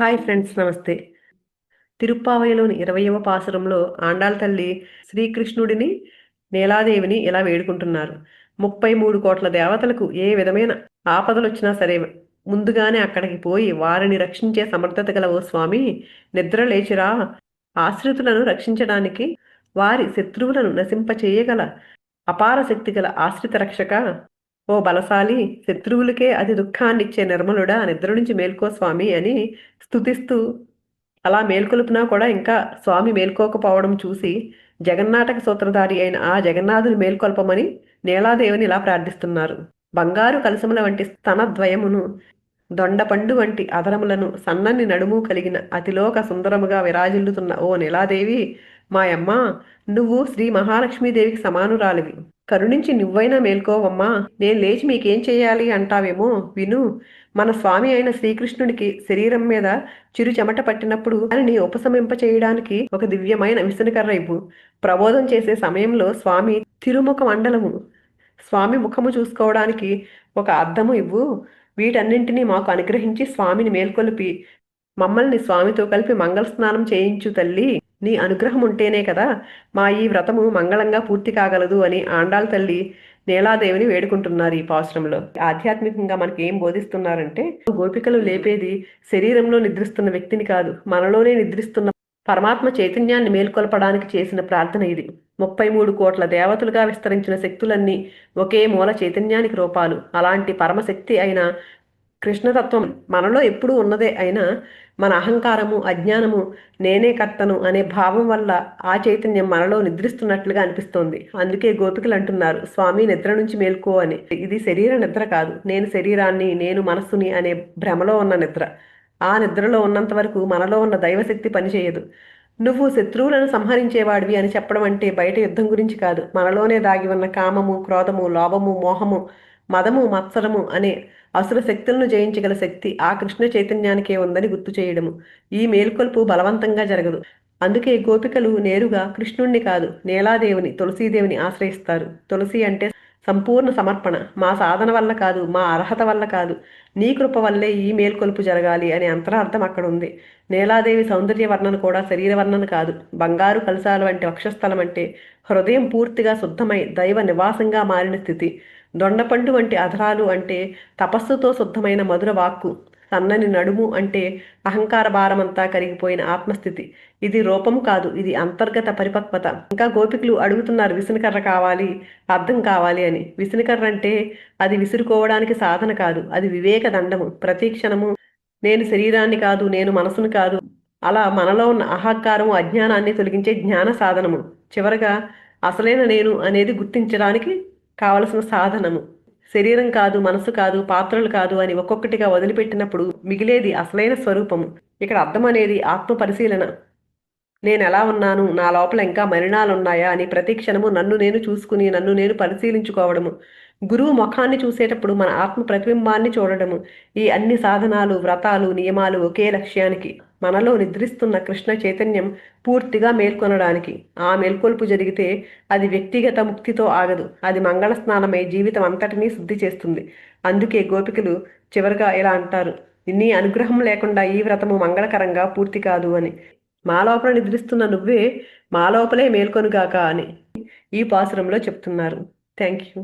Hi friends నమస్తే. తిరుప్పావయలోని ఇరవయవ పాసురంలో ఆండాల తల్లి శ్రీకృష్ణుడిని నీలాదేవిని ఇలా వేడుకుంటున్నారు. ముప్పై మూడు కోట్ల దేవతలకు ఏ విధమైన ఆపదలు వచ్చినా సరే ముందుగానే అక్కడికి పోయి వారిని రక్షించే సమర్థత గల ఓ స్వామి నిద్ర లేచిరా. ఆశ్రితులను రక్షించడానికి వారి శత్రువులను నశింపచేయగల అపార శక్తి గల ఆశ్రిత రక్షక ఓ బలశాలి శత్రువులకే అది దుఃఖాన్నిచ్చే నిర్మలుడా నిద్ర నుంచి మేల్కో స్వామి అని స్తుతిస్తూ అలా మేల్కొలుపునా కూడా ఇంకా స్వామి మేల్కోకపోవడం చూసి జగన్నాటక సూత్రధారి అయిన ఆ జగన్నాథుని మేల్కొల్పమని నీలాదేవిని ఇలా ప్రార్థిస్తున్నారు. బంగారు కలసముల వంటి స్తనద్వయమును దొండపండు వంటి అదరములను సన్నని నడుము కలిగిన అతిలోక సుందరముగా విరాజిల్లుతున్న ఓ నీలాదేవి మాయమ్మ నువ్వు శ్రీ మహాలక్ష్మీదేవికి సమానురాలివి. కరుణించి నువ్వైనా మేల్కోవమ్మా. నేను లేచి మీకేం చేయాలి అంటావేమో విను. మన స్వామి అయిన శ్రీకృష్ణుడికి శరీరం మీద చిరు చెమట పట్టినప్పుడు దానిని ఉపశమింప చేయడానికి ఒక దివ్యమైన విసనకర్ర ఇవ్వు. ప్రబోధం చేసే సమయంలో స్వామి తిరుముఖ మండలము స్వామి ముఖము చూసుకోవడానికి ఒక అద్దము ఇవ్వు. వీటన్నింటినీ మాకు అనుగ్రహించి స్వామిని మేల్కొలిపి మమ్మల్ని స్వామితో కలిపి మంగళ స్నానం చేయించు తల్లి. నీ అనుగ్రహం ఉంటేనే కదా మా ఈ వ్రతము మంగళంగా పూర్తి కాగలదు అని ఆండాల తల్లి నీలాదేవిని వేడుకుంటున్నారు ఈ పాశ్రంలో ఆధ్యాత్మికంగా మనకి ఏం బోధిస్తున్నారంటే గోపికలు లేపేది శరీరంలో నిద్రిస్తున్న వ్యక్తిని కాదు మనలోనే నిద్రిస్తున్న పరమాత్మ చైతన్యాన్ని మేల్కొల్పడానికి చేసిన ప్రార్థన ఇది. ముప్పై మూడు కోట్ల దేవతలుగా విస్తరించిన శక్తులన్నీ ఒకే మూల చైతన్యానికి రూపాలు. అలాంటి పరమశక్తి అయిన కృష్ణతత్వం మనలో ఎప్పుడూ ఉన్నదే అయినా మన అహంకారము అజ్ఞానము నేనే కర్తను అనే భావం వల్ల ఆ చైతన్యం మనలో నిద్రిస్తున్నట్లుగా అనిపిస్తోంది. అందుకే గోపికలు అంటున్నారు స్వామి నిద్ర నుంచి మేల్కో అని. ఇది శరీర నిద్ర కాదు. నేను శరీరాన్ని నేను మనస్సుని అనే భ్రమలో ఉన్న నిద్ర. ఆ నిద్రలో ఉన్నంత వరకు మనలో ఉన్న దైవశక్తి పనిచేయదు. నువ్వు శత్రువులను సంహరించేవాడివి అని చెప్పడం అంటే బయట యుద్ధం గురించి కాదు. మనలోనే దాగి ఉన్న కామము క్రోధము లోభము మోహము మదము మత్సరము అనే అసుర శక్తులను జయించగల శక్తి ఆ కృష్ణ చైతన్యానికే ఉందని గుర్తు చేయడము. ఈ మేల్కొల్పు బలవంతంగా జరగదు. అందుకే గోపికలు నేరుగా కృష్ణుణ్ణి కాదు నేలాదేవిని తులసీదేవిని ఆశ్రయిస్తారు. తులసి అంటే సంపూర్ణ సమర్పణ. మా సాధన వల్ల కాదు మా అర్హత వల్ల కాదు. నీ కృప వల్లే ఈ మేల్కొల్పు జరగాలి అనే అంతరార్థం అక్కడ ఉంది నీలాదేవి సౌందర్య వర్ణన కూడా శరీర వర్ణన కాదు. బంగారు కలశాలు వంటి వక్షస్థలం అంటే హృదయం పూర్తిగా శుద్ధమై దైవ నివాసంగా మారిన స్థితి. దొండపండు వంటి అధరాలు అంటే తపస్సుతో శుద్ధమైన మధుర వాక్కు. సన్నని నడుము అంటే అహంకార భారమంతా కరిగిపోయిన ఆత్మస్థితి. ఇది రూపం కాదు ఇది అంతర్గత పరిపక్వత. ఇంకా గోపికలు అడుగుతున్నారు విసునకర్ర కావాలి అర్థం కావాలి అని. విసునకర్ర అంటే అది విసురుకోవడానికి సాధన కాదు అది వివేక దండము ప్రతీక్షణము నేను శరీరాన్ని కాదు నేను మనసును కాదు. అలా మనలో ఉన్న అహంకారము అజ్ఞానాన్ని తొలగించే జ్ఞాన సాధనము. చివరగా అసలైన నేను అనేది గుర్తించడానికి కావలసిన సాధనము. శరీరం కాదు మనసు కాదు పాత్రలు కాదు అని ఒక్కొక్కటిగా వదిలిపెట్టినప్పుడు మిగిలేది అసలైన స్వరూపము. ఇక్కడ అర్థం అనేది ఆత్మ పరిశీలన. నేను ఎలా ఉన్నాను? నా లోపల ఇంకా మలినాలు ఉన్నాయా అని ప్రతి క్షణము నన్ను నేను చూసుకుని నన్ను నేను పరిశీలించుకోవడము. గురువు ముఖాన్ని చూసేటప్పుడు మన ఆత్మ ప్రతిబింబాన్ని చూడడము. ఈ అన్ని సాధనాలు వ్రతాలు నియమాలు ఒకే లక్ష్యానికి మనలో నిద్రిస్తున్న కృష్ణ చైతన్యం పూర్తిగా మేల్కొనడానికి. ఆ మేల్కొల్పు జరిగితే అది వ్యక్తిగత ముక్తితో ఆగదు. అది మంగళ స్నానమై జీవితం అంతటినీ శుద్ధి చేస్తుంది. అందుకే గోపికలు చివరిగా ఇలా అంటారు. నీ అనుగ్రహం లేకుండా ఈ వ్రతము మంగళకరంగా పూర్తి కాదు అని. మా లోపల నిద్రిస్తున్న నువ్వే మా లోపలే మేల్కొనుగాక అని ఈ పాసురంలో చెప్తున్నారు. Thank you